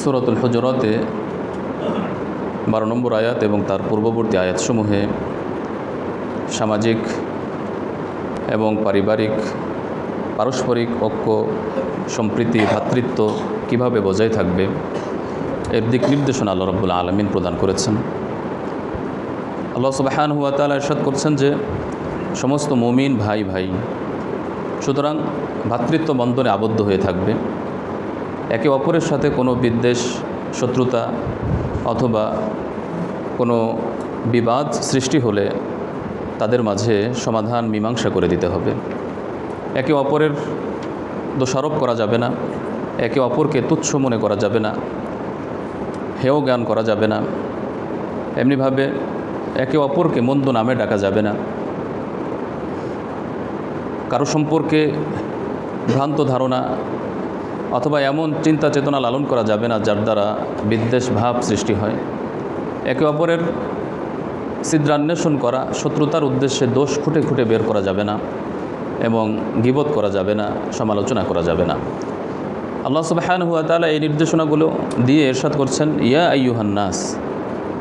সুরতুল হজরতে বারো নম্বর আয়াত এবং তার পূর্ববর্তী আয়াতসমূহে সামাজিক এবং পারিবারিক, পারস্পরিক ঐক্য, সম্প্রীতি ভ্রাতৃত্ব কীভাবে বজায় থাকবে এর দিক নির্দেশনা আল্লাহ রব্বুল আলমিন প্রদান করেছেন। আল্লাহ সুবাহান হুয়া তালা এরশাদ করছেন যে সমস্ত মমিন ভাই ভাই সুতরাং ভ্রাতৃত্ব বন্ধনে আবদ্ধ হয়ে থাকবে। একে অপরের সাথে কোনো বিদ্বেষ, শত্রুতা অথবা কোনো বিবাদ সৃষ্টি হলে তাদের মাঝে সমাধান মীমাংসা করে দিতে হবে। একে অপরের দোষারোপ করা যাবে না, একে অপরকে তুচ্ছ মনে করা যাবে না, হেয় জ্ঞান করা যাবে না। এমনিভাবে একে অপরকে মন্দ নামে ডাকা যাবে না। কারও সম্পর্কে ভ্রান্ত ধারণা অথবা এমন চিন্তা চেতনা লালন করা যাবে না যার দ্বারা বিদ্বেষ ভাব সৃষ্টি হয়। একে অপরের ছিদ্রান্বেষণ করা, শত্রুতার উদ্দেশ্যে দোষ খুঁটে খুঁটে বের করা যাবে না এবং গিবত করা যাবে না, সমালোচনা করা যাবে না। আল্লাহ সুবাহান হুয়া তালা এই নির্দেশনাগুলো দিয়ে এরশাদ করছেন, ইয়া আইয়ুহান্নাস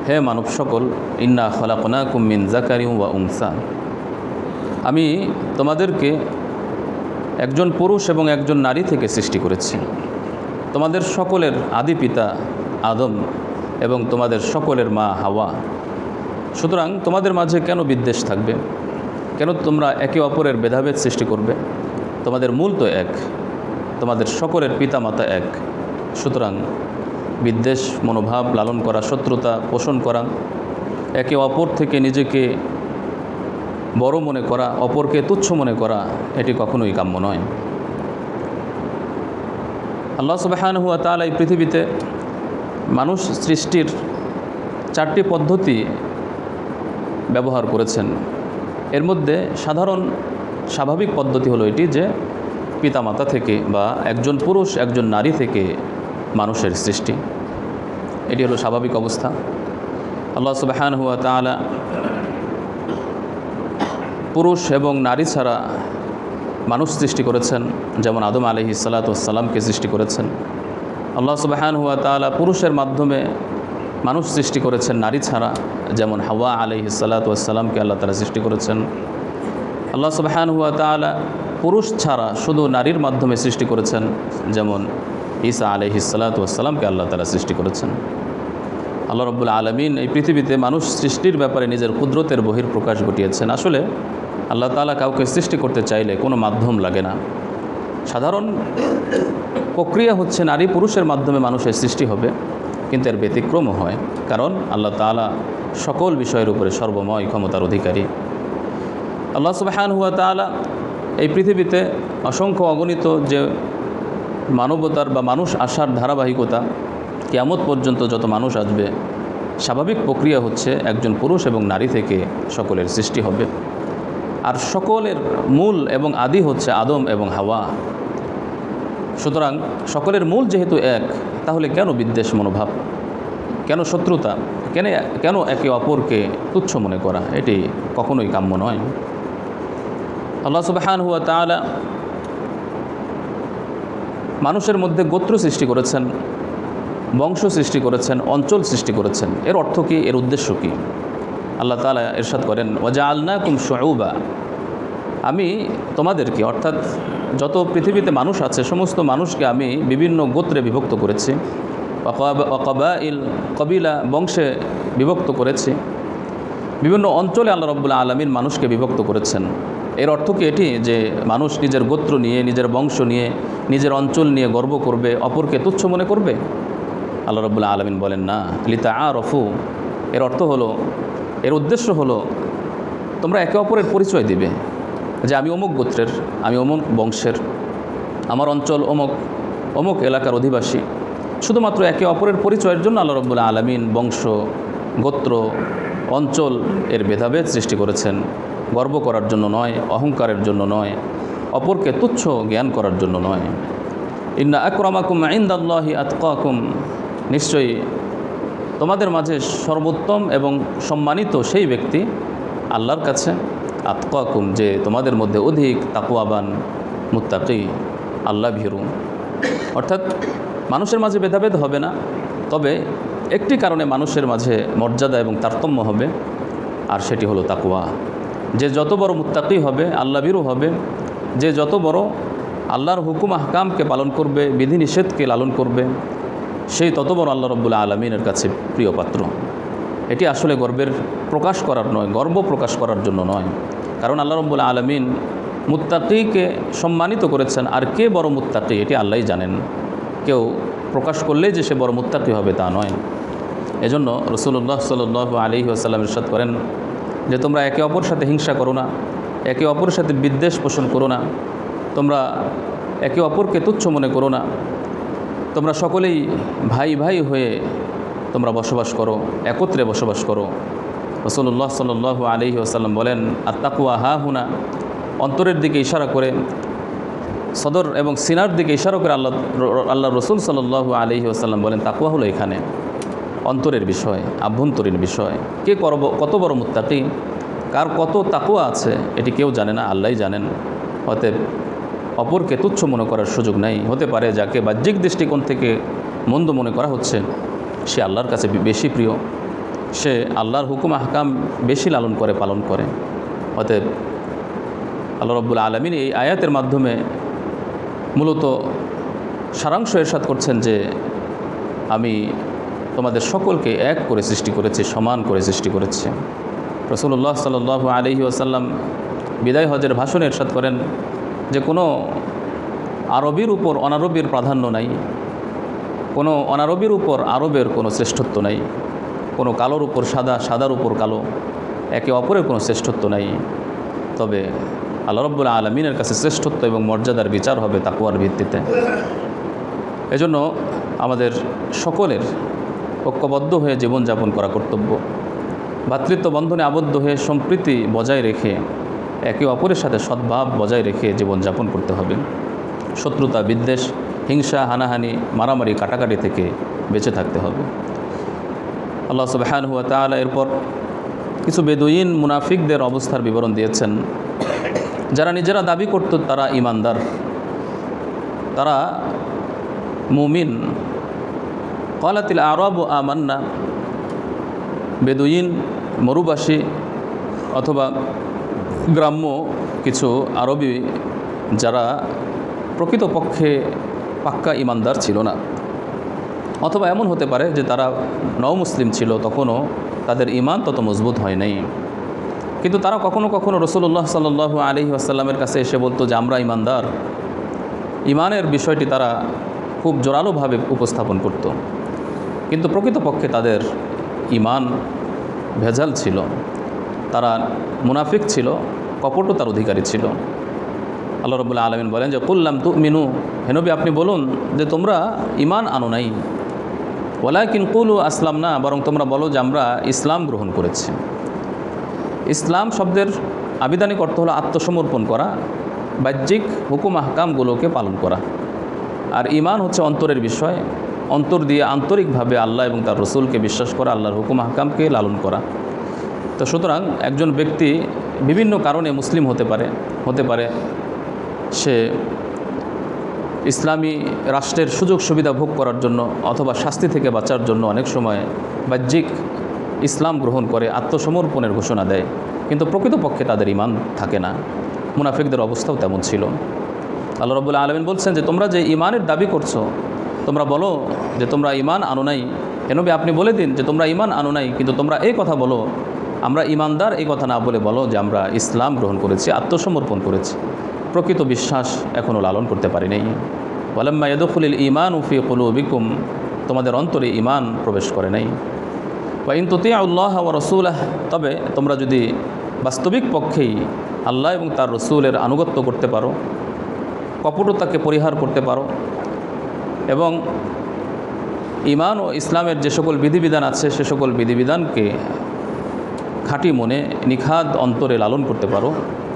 হে মানব সকল, ইন্না খলাকনা কুমিন জাকারিউ ওয়া উংসা আমি তোমাদেরকে একজন পুরুষ এবং একজন নারী থেকে সৃষ্টি করেছি। তোমাদের সকলের আদি পিতা আদম এবং তোমাদের সকলের মা হাওয়া। সুতরাং তোমাদের মাঝে কেন বিদ্বেষ থাকবে? কেন তোমরা একে অপরের ভেদাভেদ সৃষ্টি করবে? তোমাদের মূল তো এক, তোমাদের সকলের পিতা মাতা এক। সুতরাং বিদ্বেষ, মনোভাব লালন করা, শত্রুতা পোষণ করা, একে অপর থেকে নিজেকে বড় মনে করা, অপরকে তুচ্ছ মনে করা, এটি কখনোই কাম্য নয়। আল্লাহ সুবাহান হুয়া তালা এই পৃথিবীতে মানুষ সৃষ্টির চারটি পদ্ধতি ব্যবহার করেছেন। এর মধ্যে সাধারণ স্বাভাবিক পদ্ধতি হলো এটি যে, পিতামাতা থেকে বা একজন পুরুষ, একজন নারী থেকে মানুষের সৃষ্টি। এটি হলো স্বাভাবিক অবস্থা। আল্লাহ সুবাহান হুয়া তালা পুরুষ এবং নারী ছাড়া মানুষ সৃষ্টি করেছেন, যেমন আদম আলহি সালাতামকে সৃষ্টি করেছেন। আল্লাহ সুবাহান হুয়া তালা পুরুষের মাধ্যমে মানুষ সৃষ্টি করেছেন, নারী ছাড়া, যেমন হাওয়া আলহি সালাতামকে আল্লাহ তালা সৃষ্টি করেছেন। আল্লাহ সুবাহান হুয়া তালা পুরুষ ছাড়া শুধু নারীর মাধ্যমে সৃষ্টি করেছেন, যেমন ঈসা আলহি সালাতামকে আল্লাহ তালা সৃষ্টি করেছেন। আল্লাহ রব্বুল আলমিন এই পৃথিবীতে মানুষ সৃষ্টির ব্যাপারে নিজের কুদরতের বহির প্রকাশ ঘটিয়েছেন। আসলে আল্লাহ তালা কাউকে সৃষ্টি করতে চাইলে কোনো মাধ্যম লাগে না। সাধারণ প্রক্রিয়া হচ্ছে নারী পুরুষের মাধ্যমে মানুষের সৃষ্টি হবে, কিন্তু এর ব্যতিক্রমও হয়, কারণ আল্লাহ তালা সকল বিষয়ের উপরে সর্বময় ক্ষমতার অধিকারী। আল্লাহ সুবাহান হুয়া তালা এই পৃথিবীতে অসংখ্য অগণিত যে মানবতার বা মানুষ আসার ধারাবাহিকতা কেয়ামত পর্যন্ত যত মানুষ আসবে, স্বাভাবিক প্রক্রিয়া হচ্ছে একজন পুরুষ এবং নারী থেকে সকলের সৃষ্টি হবে। আর সকলের মূল এবং আদি হচ্ছে আদম এবং হাওয়া। সুতরাং সকলের মূল যেহেতু এক, তাহলে কেন বিদ্বেষ মনোভাব? কেন শত্রুতা? কেন কেন একে অপরকে তুচ্ছ মনে করা? এটি কখনোই কাম্য নয়। আল্লাহ সুবাহান হুয়া তালা মানুষের মধ্যে গোত্র সৃষ্টি করেছেন। বংশ সৃষ্টি করেছেন, অঞ্চল সৃষ্টি করেছেন। এর অর্থ কী? এর উদ্দেশ্য কী? আল্লাহ তালা এরশাদ করেন ওজা আলনা কুম শৌবা আমি তোমাদেরকে, অর্থাৎ যত পৃথিবীতে মানুষ আছে, সমস্ত মানুষকে আমি বিভিন্ন গোত্রে বিভক্ত করেছি। অকবা ইল কবিলা বংশে বিভক্ত করেছি। বিভিন্ন অঞ্চলে আল্লাহ রব্বুল্লা আলমিন মানুষকে বিভক্ত করেছেন। এর অর্থ কি এটি? যে মানুষ নিজের গোত্র নিয়ে, নিজের বংশ নিয়ে, নিজের অঞ্চল নিয়ে গর্ব করবে, অপরকে তুচ্ছ মনে করবে? আল্লাহ রব্বুল্লা আলমিন বলেন না লিতা আ রফু এর অর্থ হলো, এর উদ্দেশ্য হলো, তোমরা একে অপরের পরিচয় দিবে। যে আমি অমুক গোত্রের, আমি অমুক বংশের, আমার অঞ্চল অমুক অমুক এলাকার অধিবাসী। শুধুমাত্র একে অপরের পরিচয়ের জন্য আল্লাহ রব্বুল্লা আলমিন বংশ, গোত্র, অঞ্চল এর ভেদাভেদ সৃষ্টি করেছেন। গর্ব করার জন্য নয়, অহংকারের জন্য নয়, অপরকে তুচ্ছ জ্ঞান করার জন্য নয়। ইন্না আকরামাকুম আইন্দাল্লাহি আতকাকুম নিশ্চয়ই তোমাদের মাঝে সর্বোত্তম এবং সম্মানিত সেই ব্যক্তি আল্লাহর কাছে আতকাকুম, যে তোমাদের মধ্যে অধিক তাকুয়াবান মুত্তাকি, আল্লাহ ভীরু। অর্থাৎ মানুষের মাঝে ভেদাভেদ হবে না, তবে একটি কারণে মানুষের মাঝে মর্যাদা এবং তারতম্য হবে, আর সেটি হলো তাকুয়া যে যত বড় মুত্তাকি হবে আল্লাবিরও হবে, যে যত বড় আল্লাহর হুকুম, আহকামকে পালন করবে, বিধিনিষেধকে লালন করবে সেই তত বড় আল্লাহ রব্বুল্লা আলমিনের কাছে প্রিয় পাত্র। এটি আসলে গর্বের প্রকাশ করার নয়, গর্ব প্রকাশ করার জন্য নয়। কারণ আল্লাহ রব্বুল্লা আলমিন মুত্তাকিকে সম্মানিত করেছেন, আর কে বড় মুত্তাকি এটি আল্লাহই জানেন। কেউ প্রকাশ করলেই যে সে বড় মুত্তাকি হবে তা নয়। এজন্য রসুল্লাহ সাল আলী আসাল্লাম ইরশাদ করেন যে, তোমরা একে অপর সাথে হিংসা করো না, একে অপরের সাথে বিদ্বেষ পোষণ করো না, তোমরা একে অপরকে তুচ্ছ মনে করো না তোমরা সকলেই ভাই ভাই হয়ে তোমরা বসবাস করো, একত্রে বসবাস করো। রসুল্লাহ সাল আলহি আসাল্লাম বলেন আর তাকুয়া হা হুনা। অন্তরের দিকে ইশারা করে, সদর এবং সিনার দিকে ইশারা করে আল্লাহ আল্লাহ রসুল সাল্লাহ আলহি আসাল্লাম বলেন, তাকুয়া হলো এখানে। অন্তরের বিষয়, আভ্যন্তরীণ বিষয়। কে করব, কত বড় মুত্তাকি? কার কত তাকুয়া আছে, এটি কেউ জানে না আল্লাহই জানেন। অতএব অপরকে তুচ্ছ মনে করার সুযোগ নাই। হতে পারে যাকে বাহ্যিক দৃষ্টিকোণ থেকে মন্দ মনে করা হচ্ছে, সে আল্লাহর কাছে বেশি প্রিয়। সে আল্লাহর হুকুম, আহকাম বেশি লালন করে, পালন করে। অতএব আল্লাহ রব্বুল আলমিন এই আয়াতের মাধ্যমে মূলত সারাংশ এরশাদ করছেন যে আমি তোমাদের সকলকে এক করে সৃষ্টি করেছি, সমান করে সৃষ্টি করেছি। রসুল্লাহ সাল আলহি আসাল্লাম বিদায় হজের ভাষণে এরশাদ করেন যে কোনো আরবির উপর অনারবির প্রাধান্য নাই, কোনো অনারবির উপর আরবের কোনো শ্রেষ্ঠত্ব নাই, কোনো কালোর উপর সাদা, সাদার উপর কালো, একে অপরের কোনো শ্রেষ্ঠত্ব নাই। তবে আল্লাহ রব্বুল আলমিনের কাছে শ্রেষ্ঠত্ব এবং মর্যাদার বিচার হবে তাকুয়ার ভিত্তিতে। এজন্য আমাদের সকলের ঐক্যবদ্ধ হয়ে জীবনযাপন করা কর্তব্য। ভাতৃত্ব বন্ধনে আবদ্ধ হয়ে সম্প্রীতি বজায় রেখে একে অপরের সাথে সদ্ভাব বজায় রেখে জীবনযাপন করতে হবে। শত্রুতা, বিদ্বেষ, হিংসা, হানাহানি, মারামারি, কাটাকাটি থেকে বেঁচে থাকতে হবে। আল্লাহ সুবাহান হুয়া তালা এরপর কিছু বেদুইন মুনাফিকদের অবস্থার বিবরণ দিয়েছেন। যারা নিজেরা দাবি করত তারা ইমানদার তারা মুমিন। কলাতিল আরব আমান্না। বেদুইন, মরুবাসী অথবা গ্রাম্য কিছু আরবি যারা প্রকৃতপক্ষে পাক্কা ইমানদার ছিল না। অথবা এমন হতে পারে যে তারা নও মুসলিম ছিল, তখনও তাদের ইমান তত মজবুত হয় নাই। কিন্তু তারা কখনো কখনো রসুল্লাহ সাল আলি আসাল্লামের কাছে এসে বলতো যে, আমরা ইমানদার। ইমানের বিষয়টি তারা খুব জোরালোভাবে উপস্থাপন করত। কিন্তু প্রকৃতপক্ষে তাদের ইমান ভেজাল ছিল। তারা মুনাফিক ছিল, কপটও তার অধিকারী ছিল। আল্লাহ রবুল্লা আলমিন বলেন যে কুল্লাম তু মিনু হেনবি আপনি বলুন যে, তোমরা ইমান আনো নাই। ওলাকিন কুলু আসলাম না বরং তোমরা বলো যে, আমরা ইসলাম গ্রহণ করেছি। ইসলাম শব্দের আবিধানিক অর্থ হলো আত্মসমর্পণ করা, বাহ্যিক হুকুম আহকামগুলোকে পালন করা। আর ইমান হচ্ছে অন্তরের বিষয়। অন্তর দিয়ে আন্তরিকভাবে আল্লাহ এবং তার রসুলকে বিশ্বাস করা, আল্লাহর হুকুম আহকামকে লালন করা। তো সুতরাং একজন ব্যক্তি বিভিন্ন কারণে মুসলিম হতে পারে হতে পারে। সে ইসলামী রাষ্ট্রের সুযোগ সুবিধা ভোগ করার জন্য অথবা শাস্তি থেকে বাঁচার জন্য অনেক সময় বাহ্যিক ইসলাম গ্রহণ করে আত্মসমর্পণের ঘোষণা দেয়। কিন্তু প্রকৃতপক্ষে তাদের ইমান থাকে না। মুনাফিকদের অবস্থাও তেমন ছিল। আল্লাহ রবুল্লা আলমিন বলছেন যে, তোমরা যে ইমানের দাবি করছ, তোমরা বলো যে, তোমরা ইমান আনো নাই। এনবি আপনি বলে দিন যে, তোমরা ইমান আনো নাই, কিন্তু তোমরা এই কথা বলো আমরা ইমানদার, এই কথা না বলে বলো যে আমরা ইসলাম গ্রহণ করেছি, আত্মসমর্পণ করেছি। প্রকৃত বিশ্বাস এখনও লালন করতে পারি নাই ওয়ালাম্মা ইয়দুল ইমান উফি বিকুম তোমাদের অন্তরে ইমান প্রবেশ করে নাই। বা ইন ততি আল্লাহ ও রসুলাহ, তবে তোমরা যদি বাস্তবিক পক্ষেই আল্লাহ এবং তার রসুলের আনুগত্য করতে পারো, কপটতাকে পরিহার করতে পারো, এবং ইমান ও ইসলামের যে সকল বিধিবিধান আছে, সে সকল বিধিবিধানকে খাঁটি মনে নিখাদ অন্তরে লালন করতে পারো,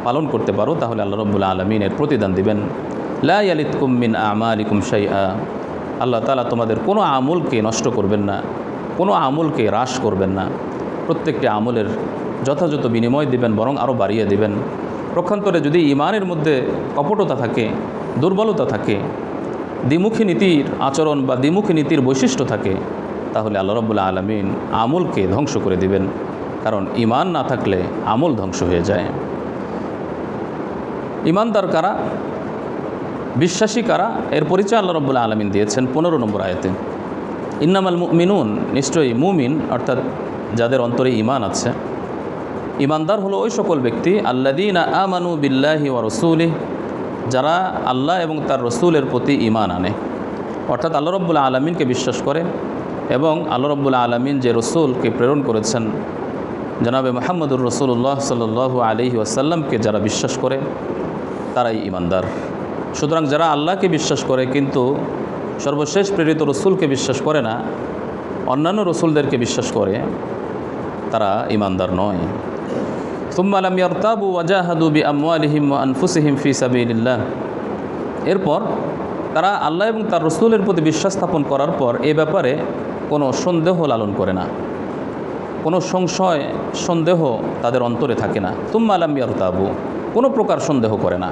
পালন করতে পারো, তাহলে আল্লাহ রব্বুল্লা আলমিনের প্রতিদান দিবেন। লা ইয়ালিতকুম মিন আমা আলিকুম শাইআ। আল্লাহ তালা তোমাদের কোনো আমলকে নষ্ট করবেন না, কোনো আমলকে হ্রাস করবেন না। প্রত্যেকটি আমলের যথাযথ বিনিময় দিবেন, বরং আরও বাড়িয়ে দিবেন। পক্ষান্তরে যদি ইমানের মধ্যে কপটতা থাকে, দুর্বলতা থাকে, দ্বিমুখী নীতির আচরণ বা দ্বিমুখী নীতির বৈশিষ্ট্য থাকে, তাহলে আল্লাহ রব্বুল্লা আলমিন আমলকে ধ্বংস করে দিবেন। কারণ ইমান না থাকলে আমল ধ্বংস হয়ে যায়। ইমানদার কারা? বিশ্বাসী কারা? এর পরিচয় আল্লাহ রব্বুল্লা আলমিন দিয়েছেন পনেরো নম্বর আয়তে। ইন্নামাল মিনুন নিশ্চয়ই মুমিন, অর্থাৎ যাদের অন্তরে ইমান আছে। ইমানদার হলো ওই সকল ব্যক্তি আল্লাদিন আমানু বিল্লাহি ওয়া রসুলি যারা আল্লাহ এবং তার রসুলের প্রতি ইমান আনে। অর্থাৎ আল্লাহ রব্বুল্লা আলমিনকে বিশ্বাস করে এবং আল্লাহ রব্বুল্লা আলমিন যে রসুলকে প্রেরণ করেছেন জনাবে মোহাম্মদুর রসুল্লাহ সাল্লু আলহি ওয়াসাল্লামকে যারা বিশ্বাস করে, তারাই ইমানদার সুতরাং যারা আল্লাহকে বিশ্বাস করে কিন্তু সর্বশেষ প্রেরিত রসুলকে বিশ্বাস করে না, অন্যান্য রসুলদেরকে বিশ্বাস করে, তারা ইমানদার নয়। সুম্মা আলাম ইয়ারতাবু ওয়াজাহাদু বি আমওয়ালিহিম ওয়া আনফুসিহিম ফি সাবিলিল্লাহ। এরপর তারা আল্লাহ এবং তার রসুলের প্রতি বিশ্বাস স্থাপন করার পর এ ব্যাপারে কোনো সন্দেহ লালন করে না। কোনো সংশয়, সন্দেহ তাদের অন্তরে থাকে না। তুম্মা আলাম তাবু কোনো প্রকার সন্দেহ করে না।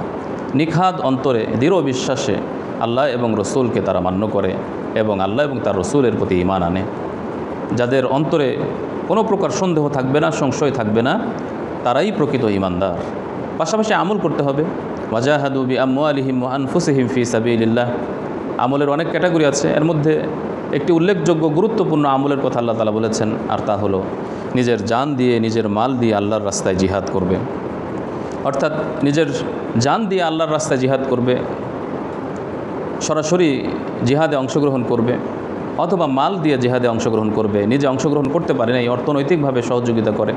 নিখাদ অন্তরে দৃঢ় বিশ্বাসে আল্লাহ এবং রসুলকে তারা মান্য করে এবং আল্লাহ এবং তার রসুলের প্রতি ইমান আনে। যাদের অন্তরে কোনো প্রকার সন্দেহ থাকবে না, সংশয় থাকবে না, তারাই প্রকৃত ইমানদার পাশাপাশি আমল করতে হবে। ওয়াজাহাদুবি আম্মু আলিহিম আনফুসিহিম ফি সাবিল্লাহ আমলের অনেক ক্যাটাগরি আছে। এর মধ্যে একটি উল্লেখযোগ্য গুরুত্বপূর্ণ আমলের কথা আল্লাহ তালা বলেছেন, আর তা হলো নিজের জান দিয়ে, নিজের মাল দিয়ে আল্লাহর রাস্তায় জিহাদ করবে। অর্থাৎ নিজের জান দিয়ে আল্লাহর রাস্তায় জিহাদ করবে, সরাসরি জিহাদে অংশগ্রহণ করবে, অথবা মাল দিয়ে জিহাদে অংশগ্রহণ করবে, নিজে অংশগ্রহণ করতে পারে না, এই অর্থনৈতিকভাবে সহযোগিতা করে,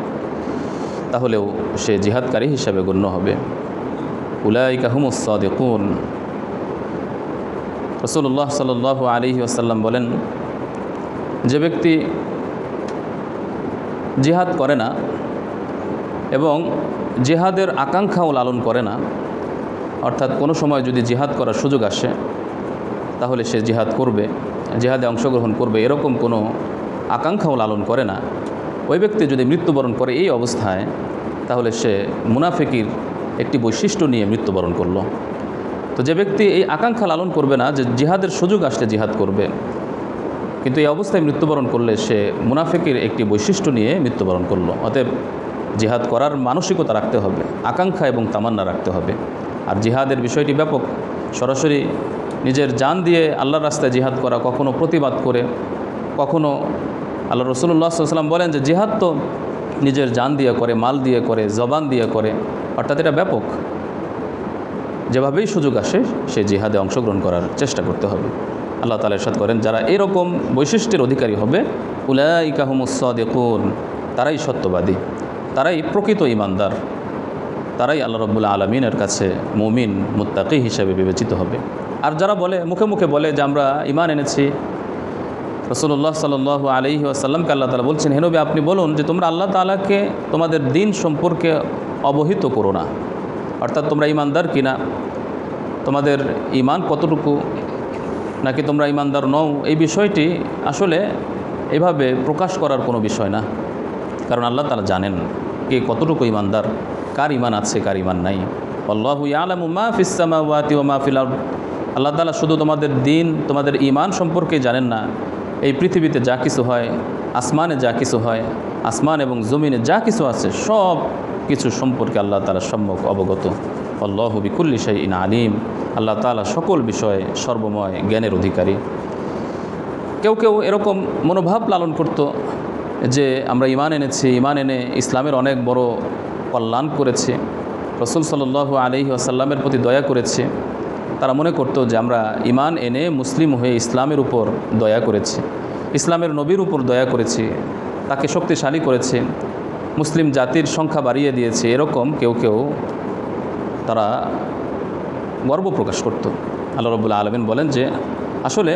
তাহলেও সে জিহাদকারী হিসাবে গণ্য হবে। উলাইকা হুমুসাদিকুন রসুল্লাহ সাল আলী আসাল্লাম বলেন, যে ব্যক্তি জিহাদ করে না এবং জিহাদের আকাঙ্ক্ষাও লালন করে না, অর্থাৎ কোনো সময় যদি জিহাদ করার সুযোগ আসে, তাহলে সে জিহাদ করবে, জিহাদে অংশগ্রহণ করবে, এরকম কোনো আকাঙ্ক্ষাও লালন করে না। ওই ব্যক্তি যদি মৃত্যুবরণ করে এই অবস্থায়, তাহলে সে মুনাফিকির একটি বৈশিষ্ট্য নিয়ে মৃত্যুবরণ করল। তো যে ব্যক্তি এই আকাঙ্ক্ষা লালন করবে না যে জিহাদের সুযোগ আসলে জিহাদ করবে, কিন্তু এই অবস্থায় মৃত্যুবরণ করলে সে মুনাফিকের একটি বৈশিষ্ট্য নিয়ে মৃত্যুবরণ করল। অতএব জিহাদ করার মানসিকতা রাখতে হবে, আকাঙ্ক্ষা এবং তামান্না রাখতে হবে। আর জিহাদের বিষয়টি ব্যাপক। সরাসরি নিজের জান দিয়ে আল্লাহর রাস্তায় জিহাদ করা কখনো প্রতিবাদ করে, কখনো আল্লাহ রসুল্লাহ সাল্লাম বলেন যে জিহাদ তো নিজের জান দিয়ে করে, মাল দিয়ে করে, জবান দিয়ে করে। অর্থাৎ এটা ব্যাপক। যেভাবেই সুযোগ আসে, সে জিহাদে অংশগ্রহণ করার চেষ্টা করতে হবে। আল্লাহ তালা ইরশাদ করেন, যারা এরকম বৈশিষ্ট্যের অধিকারী হবে উলাইকাহমুসদেকুন তারাই সত্যবাদী, তারাই প্রকৃত ইমানদার তারাই আল্লাহ রব্বুল্লা আলমিনের কাছে মুমিন, মুত্তাকি হিসেবে বিবেচিত হবে। আর যারা বলে, মুখে মুখে বলে যে আমরা ইমান এনেছি রসুল্লাহ সাল আলহি আসাল্লামকে আল্লাহ তালা বলছেন হেনবি আপনি বলুন যে তোমরা আল্লাহ তালাকে তোমাদের দিন সম্পর্কে অবহিত করো না। অর্থাৎ তোমরা ইমানদার কিনা তোমাদের ইমান কতটুকু? নাকি তোমরা ইমানদার নও? এই বিষয়টি আসলে এভাবে প্রকাশ করার কোনো বিষয় না। কারণ আল্লাহ তালা জানেন কে কতটুকু ইমানদার, কার ইমান আছে, কার ইমান নাই। আল্লাহ আলম মা ফিসামা ওয়াতি ও মাহফিল আল্লাহ তালা শুধু তোমাদের দিন, তোমাদের ইমান সম্পর্কে জানেন না। এই পৃথিবীতে যা কিছু হয়, আসমানে যা কিছু হয়, আসমান এবং জমিনে যা কিছু আছে, সব কিছু সম্পর্কে আল্লাহ তালা সম্যক অবগত। আল্লাহ বিকুল্লি শাহ ইন আলিম। আল্লাহ তালা সকল বিষয়ে সর্বময় জ্ঞানের অধিকারী। কেউ কেউ এরকম মনোভাব লালন করত যে আমরা ইমান এনেছি ইমান এনে ইসলামের অনেক বড় কল্যাণ করেছি। রসুল সাল্লাহ আলহি আসাল্লামের প্রতি দয়া করেছে। তারা মনে করতো যে আমরা ইমান এনে মুসলিম হয়ে ইসলামের উপর দয়া করেছি। ইসলামের নবীর উপর দয়া করেছি। তাকে শক্তিশালী করেছি। মুসলিম জাতির সংখ্যা বাড়িয়ে দিয়েছে, এরকম কেউ কেউ তারা গর্ব প্রকাশ করত। আল্লাহ রবুল্লা আলমিন বলেন যে, আসলে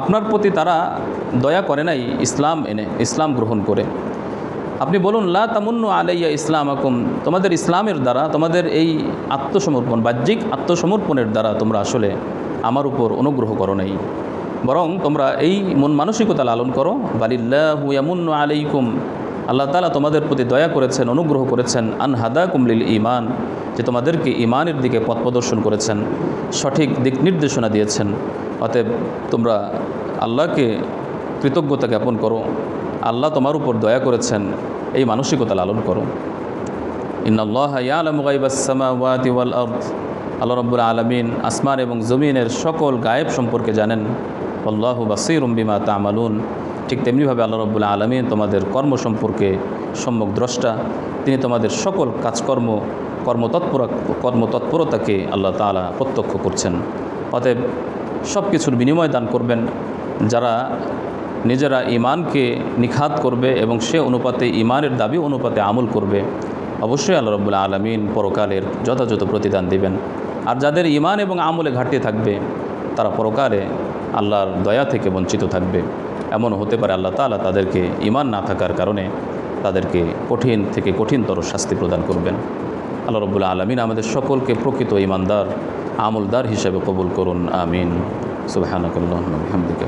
আপনার প্রতি তারা দয়া করে নাই ইসলাম এনে, ইসলাম গ্রহণ করে। আপনি বলুন, লা তামুন্নু আলাইয়া ইসলাম আকুম তোমাদের ইসলামের দ্বারা, তোমাদের এই আত্মসমর্পণ, বাহ্যিক আত্মসমর্পণের দ্বারা তোমরা আসলে আমার উপর অনুগ্রহ করো নাই। বরং তোমরা এই মন মানসিকতা লালন করো। বালিল্লাহু ইয়ামুন্নু আলাইকুম আল্লাহ তালা তোমাদের প্রতি দয়া করেছেন, অনুগ্রহ করেছেন আনহাদা কুমলিল ইমান যে তোমাদেরকে ইমানের দিকে পথ প্রদর্শন করেছেন, সঠিক দিক নির্দেশনা দিয়েছেন। অতএব তোমরা আল্লাহকে কৃতজ্ঞতা জ্ঞাপন করো, আল্লাহ তোমার উপর দয়া করেছেন, এই মানসিকতা লালন করো। ইন্নআল্লাহ আল্লাহ রব্বুল আলমিন আসমান এবং জমিনের সকল গায়েব সম্পর্কে জানেন। আল্লাহ বাসিরুম বিমা তামালুন। ঠিক তেমনিভাবে আল্লাহ রব্বুল আলমিন তোমাদের কর্ম সম্পর্কে সম্যক দ্রষ্টা। তিনি তোমাদের সকল কাজকর্ম, কর্মতৎপর, কর্মতৎপরতাকে আল্লাহ তাআলা প্রত্যক্ষ করছেন। অতএব সব কিছুর বিনিময় দান করবেন। যারা নিজেরা ইমানকে নিখাত করবে এবং সে অনুপাতে ইমানের দাবি অনুপাতে আমল করবে, অবশ্যই আল্লাহ রব্বুল আলমিন পরকালের যথাযথ প্রতিদান দিবেন। আর যাদের ইমান এবং আমলে ঘাটতি থাকবে, তারা পরকালে আল্লাহর দয়া থেকে বঞ্চিত থাকবে। এমন হতে পারে আল্লাহ তালা তাদেরকে ইমান না থাকার কারণে তাদেরকে কঠিন থেকে কঠিনতর শাস্তি প্রদান করবেন। আল্লাহ রবুল্লা আলমিন আমাদের সকলকে প্রকৃত ইমানদার আমলদার হিসেবে কবুল করুন। আমিন। সুবাহানকাল্লাহমদিকে